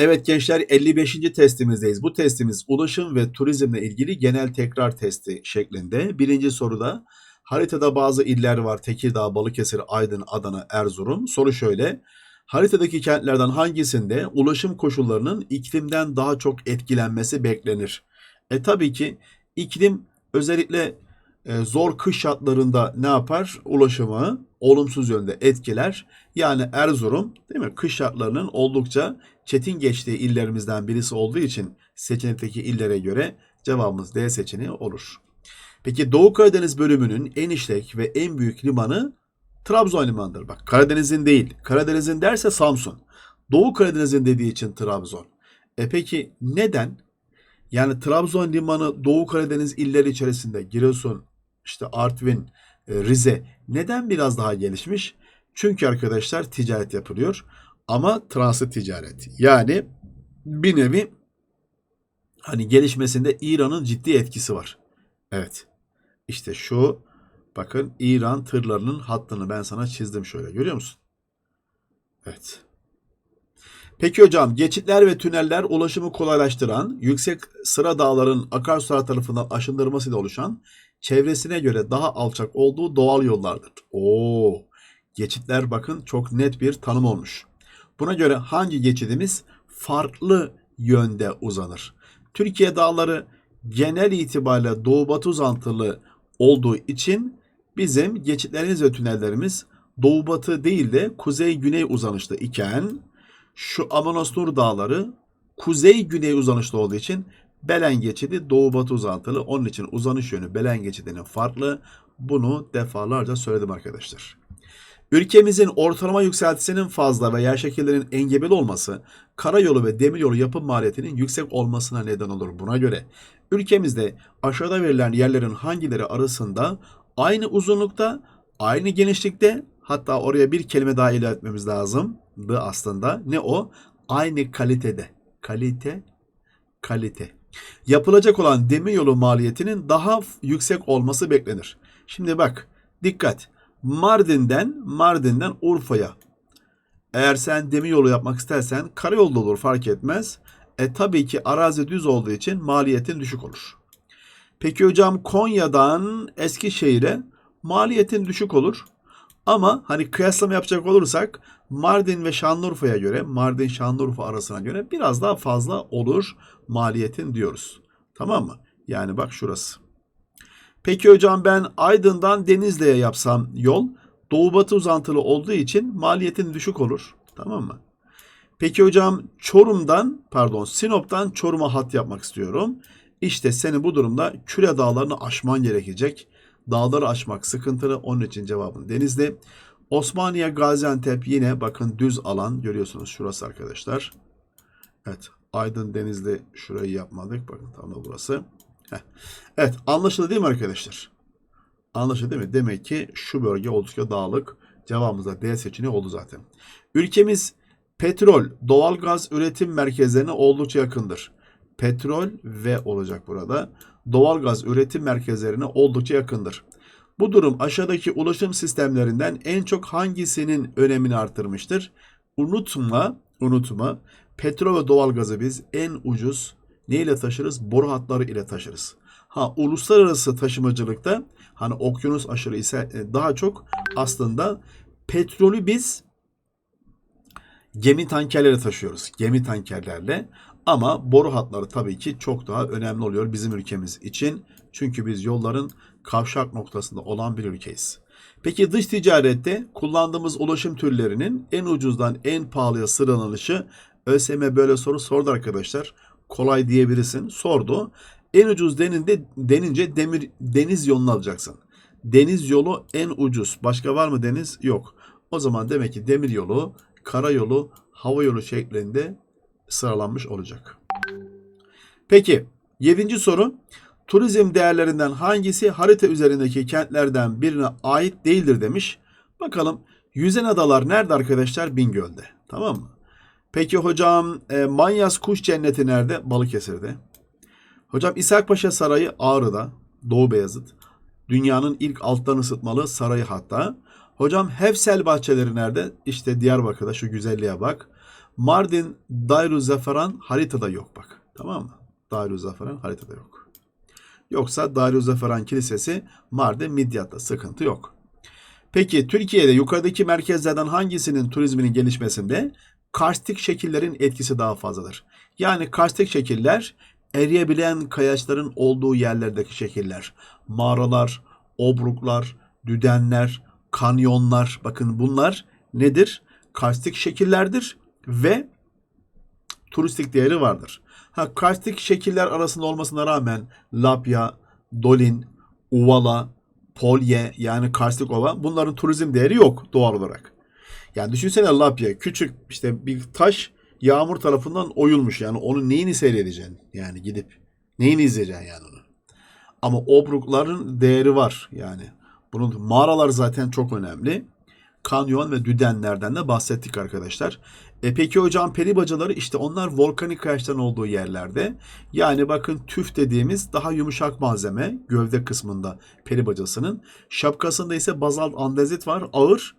Evet gençler 55. testimizdeyiz. Bu testimiz ulaşım ve turizmle ilgili genel tekrar testi şeklinde. Birinci soruda haritada bazı iller var. Tekirdağ, Balıkesir, Aydın, Adana, Erzurum. Soru şöyle. Haritadaki kentlerden hangisinde ulaşım koşullarının iklimden daha çok etkilenmesi beklenir? E tabii ki iklim özellikle e, zor kış şartlarında ne yapar? Ulaşımı olumsuz yönde etkiler. Yani Erzurum değil mi? Kış şartlarının oldukça çetin geçtiği illerimizden birisi olduğu için seçenekteki illere göre cevabımız D seçeneği olur. Peki Doğu Karadeniz bölümünün en işlek ve en büyük limanı Trabzon limanıdır. Bak Karadeniz'in değil. Karadeniz'in derse Samsun. Doğu Karadeniz'in dediği için Trabzon. E peki neden? Yani Trabzon limanı Doğu Karadeniz illeri içerisinde Giresun, işte Artvin, e, Rize neden biraz daha gelişmiş? Çünkü arkadaşlar ticaret yapılıyor ama transit ticaret. Yani bir nevi hani gelişmesinde İran'ın ciddi etkisi var. Evet. İşte şu bakın İran tırlarının hattını ben sana çizdim şöyle görüyor musun? Evet. Peki hocam geçitler ve tüneller ulaşımı kolaylaştıran, yüksek sıra dağların akarsular tarafından aşındırmasıyla oluşan, çevresine göre daha alçak olduğu doğal yollardır. Oo, geçitler bakın çok net bir tanım olmuş. Buna göre hangi geçidimiz farklı yönde uzanır? Türkiye dağları genel itibariyle doğu batı uzantılı olduğu için bizim geçitlerimiz ve tünellerimiz doğu batı değil de kuzey güney uzanışlı iken şu Amanos Nur dağları kuzey güney uzanışlı olduğu için Belen geçidi doğu batı uzantılı. Onun için uzanış yönü Belen geçidinin farklı. Bunu defalarca söyledim arkadaşlar. Ülkemizin ortalama yükseltisinin fazla ve yer şekillerinin engebeli olması, karayolu ve demiryolu yapım maliyetinin yüksek olmasına neden olur. Buna göre ülkemizde aşağıda verilen yerlerin hangileri arasında aynı uzunlukta, aynı genişlikte hatta oraya bir kelime daha ilave etmemiz lazımdı aslında. Ne o? Aynı kalitede. Kalite, kalite. Yapılacak olan demiryolu maliyetinin daha yüksek olması beklenir. Şimdi bak, dikkat. Mardin'den Mardin'den Urfa'ya. Eğer sen demiryolu yapmak istersen karayolda olur fark etmez. E tabii ki arazi düz olduğu için maliyetin düşük olur. Peki hocam Konya'dan Eskişehir'e maliyetin düşük olur. Ama hani kıyaslama yapacak olursak Mardin ve Şanlıurfa'ya göre, Mardin Şanlıurfa arasına göre biraz daha fazla olur maliyetin diyoruz. Tamam mı? Yani bak şurası. Peki hocam ben Aydın'dan Denizli'ye yapsam yol doğu batı uzantılı olduğu için maliyetin düşük olur. Tamam mı? Peki hocam Çorum'dan pardon Sinop'tan Çorum'a hat yapmak istiyorum. İşte seni bu durumda Küre dağlarını aşman gerekecek. Dağları aşmak sıkıntılı. Onun için cevabın Denizli. Osmaniye, Gaziantep yine bakın düz alan görüyorsunuz şurası arkadaşlar. Evet Aydın Denizli şurayı yapmadık. Bakın tam da burası. Heh. Evet anlaşıldı değil mi arkadaşlar? Anlaşıldı değil mi? Demek ki şu bölge oldukça dağlık. Cevabımız da D seçeneği oldu zaten. Ülkemiz petrol, doğalgaz üretim merkezlerine oldukça yakındır. Petrol ve olacak burada. Doğalgaz üretim merkezlerine oldukça yakındır. Bu durum aşağıdaki ulaşım sistemlerinden en çok hangisinin önemini artırmıştır? Unutma, unutma. Petrol ve doğalgazı biz en ucuz neyle taşırız? Boru hatları ile taşırız. Ha uluslararası taşımacılıkta hani okyanus aşırı ise e, daha çok aslında petrolü biz gemi tankerlere taşıyoruz. Gemi tankerlerle ama boru hatları tabii ki çok daha önemli oluyor bizim ülkemiz için. Çünkü biz yolların kavşak noktasında olan bir ülkeyiz. Peki dış ticarette kullandığımız ulaşım türlerinin en ucuzdan en pahalıya sıralanışı ÖSYM böyle soru sordu arkadaşlar. Kolay diyebilirsin. Sordu. En ucuz deninde, denince demir deniz yolunu alacaksın. Deniz yolu en ucuz. Başka var mı deniz? Yok. O zaman demek ki demir yolu, karayolu, hava yolu şeklinde sıralanmış olacak. Peki yedinci soru. Turizm değerlerinden hangisi harita üzerindeki kentlerden birine ait değildir demiş. Bakalım yüzen adalar nerede arkadaşlar? Bingöl'de. Tamam mı? Peki hocam e, Manyas Kuş Cenneti nerede? Balıkesir'de. Hocam İshak Paşa Sarayı Ağrı'da. Doğu Beyazıt. Dünyanın ilk alttan ısıtmalı sarayı hatta. Hocam Hefsel bahçeleri nerede? İşte Diyarbakır'da şu güzelliğe bak. Mardin Darüzafaran haritada yok bak. Tamam mı? Darüzafaran haritada yok. Yoksa Darüzafaran Kilisesi Mardin Midyat'ta sıkıntı yok. Peki Türkiye'de yukarıdaki merkezlerden hangisinin turizminin gelişmesinde karstik şekillerin etkisi daha fazladır? Yani karstik şekiller eriyebilen kayaçların olduğu yerlerdeki şekiller. Mağaralar, obruklar, düdenler, kanyonlar. Bakın bunlar nedir? Karstik şekillerdir ve turistik değeri vardır. Ha karstik şekiller arasında olmasına rağmen Lapya, Dolin, Uvala, Polye yani karstik ova bunların turizm değeri yok doğal olarak. Yani düşünsene Lapya küçük işte bir taş yağmur tarafından oyulmuş yani onun neyini seyredeceksin yani gidip neyini izleyeceksin yani onu. Ama obrukların değeri var yani. Bunun mağaralar zaten çok önemli. Kanyon ve düdenlerden de bahsettik arkadaşlar. E peki hocam peri bacaları işte onlar volkanik kayaçların olduğu yerlerde. Yani bakın tüf dediğimiz daha yumuşak malzeme gövde kısmında peri bacasının. Şapkasında ise bazalt andezit var. Ağır,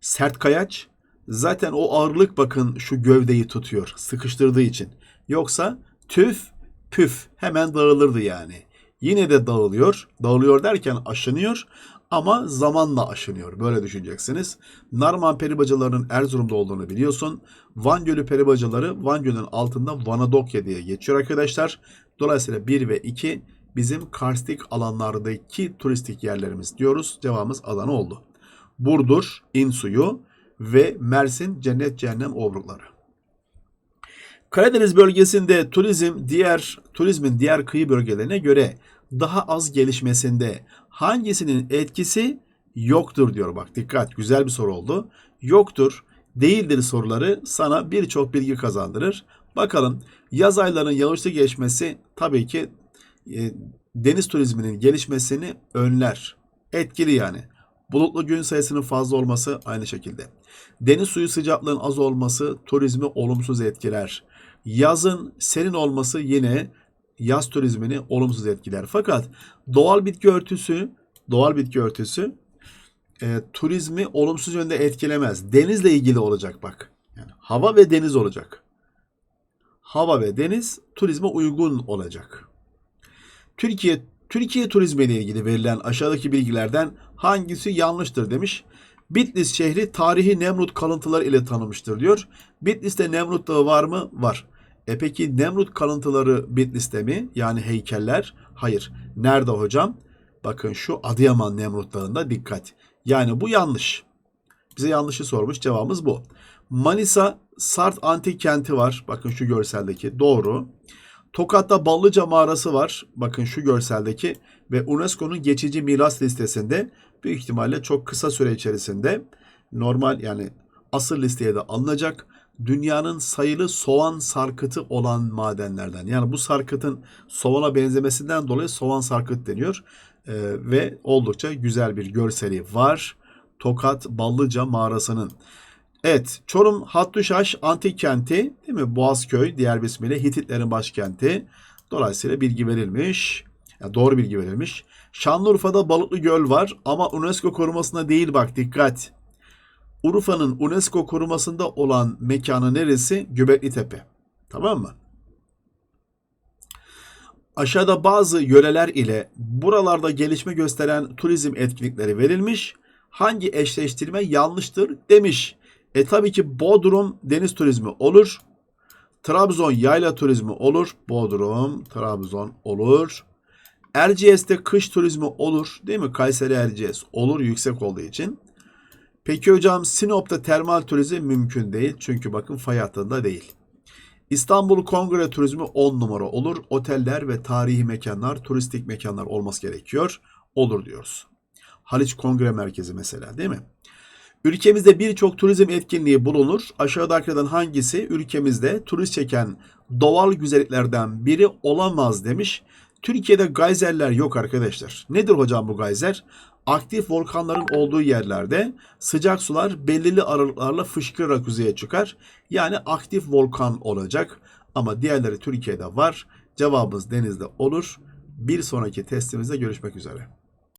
sert kayaç. Zaten o ağırlık bakın şu gövdeyi tutuyor sıkıştırdığı için. Yoksa tüf püf hemen dağılırdı yani. Yine de dağılıyor. Dağılıyor derken aşınıyor ama zamanla aşınıyor. Böyle düşüneceksiniz. Narman peribacalarının Erzurum'da olduğunu biliyorsun. Van Gölü peribacaları Van Gölü'nün altında Vanadokya diye geçiyor arkadaşlar. Dolayısıyla 1 ve 2 bizim karstik alanlardaki turistik yerlerimiz diyoruz. Cevabımız Adana oldu. Burdur, İnsuyu ve Mersin Cennet Cehennem Obrukları. Karadeniz bölgesinde turizm diğer turizmin diğer kıyı bölgelerine göre daha az gelişmesinde hangisinin etkisi yoktur diyor. Bak dikkat güzel bir soru oldu. Yoktur, değildir soruları sana birçok bilgi kazandırır. Bakalım yaz aylarının yağışlı geçmesi tabii ki e, deniz turizminin gelişmesini önler. Etkili yani. Bulutlu gün sayısının fazla olması aynı şekilde. Deniz suyu sıcaklığının az olması turizmi olumsuz etkiler. Yazın serin olması yine yaz turizmini olumsuz etkiler. Fakat doğal bitki örtüsü, doğal bitki örtüsü e, turizmi olumsuz yönde etkilemez. Denizle ilgili olacak bak. Yani hava ve deniz olacak. Hava ve deniz turizme uygun olacak. Türkiye Türkiye turizmi ile ilgili verilen aşağıdaki bilgilerden hangisi yanlıştır demiş. Bitlis şehri tarihi Nemrut kalıntıları ile tanımıştır diyor. Bitlis'te Nemrut Dağı var mı? Var. E peki Nemrut kalıntıları Bitlis'te mi? Yani heykeller? Hayır. Nerede hocam? Bakın şu Adıyaman Nemrut Dağı'nda dikkat. Yani bu yanlış. Bize yanlışı sormuş. Cevabımız bu. Manisa Sart Antik Kenti var. Bakın şu görseldeki. Doğru. Tokat'ta Ballıca Mağarası var. Bakın şu görseldeki. Ve UNESCO'nun geçici miras listesinde büyük ihtimalle çok kısa süre içerisinde normal yani asıl listeye de alınacak dünyanın sayılı soğan sarkıtı olan madenlerden. Yani bu sarkıtın soğana benzemesinden dolayı soğan sarkıt deniyor. Ee, ve oldukça güzel bir görseli var. Tokat Ballıca mağarasının. Evet, Çorum Hattuşaş antik kenti değil mi? Boğazköy diğer bir ismiyle Hititlerin başkenti. Dolayısıyla bilgi verilmiş. Yani doğru bilgi verilmiş. Şanlıurfa'da Balıklı Göl var ama UNESCO korumasında değil bak dikkat. Urfa'nın UNESCO korumasında olan mekanı neresi? Göbekli Tepe. Tamam mı? Aşağıda bazı yöreler ile buralarda gelişme gösteren turizm etkinlikleri verilmiş. Hangi eşleştirme yanlıştır demiş. E tabii ki Bodrum deniz turizmi olur. Trabzon yayla turizmi olur. Bodrum, Trabzon olur. Erciyes'te kış turizmi olur. Değil mi? Kayseri Erciyes olur yüksek olduğu için. Peki hocam Sinop'ta termal turizm mümkün değil. Çünkü bakın fay hattında değil. İstanbul Kongre Turizmi 10 numara olur. Oteller ve tarihi mekanlar, turistik mekanlar olması gerekiyor. Olur diyoruz. Haliç Kongre Merkezi mesela değil mi? Ülkemizde birçok turizm etkinliği bulunur. Aşağıdakilerden hangisi ülkemizde turist çeken doğal güzelliklerden biri olamaz demiş. Türkiye'de gayzerler yok arkadaşlar. Nedir hocam bu gayzer? Aktif volkanların olduğu yerlerde sıcak sular belirli aralıklarla fışkırarak yüzeye çıkar. Yani aktif volkan olacak. Ama diğerleri Türkiye'de var. Cevabımız denizde olur. Bir sonraki testimizde görüşmek üzere.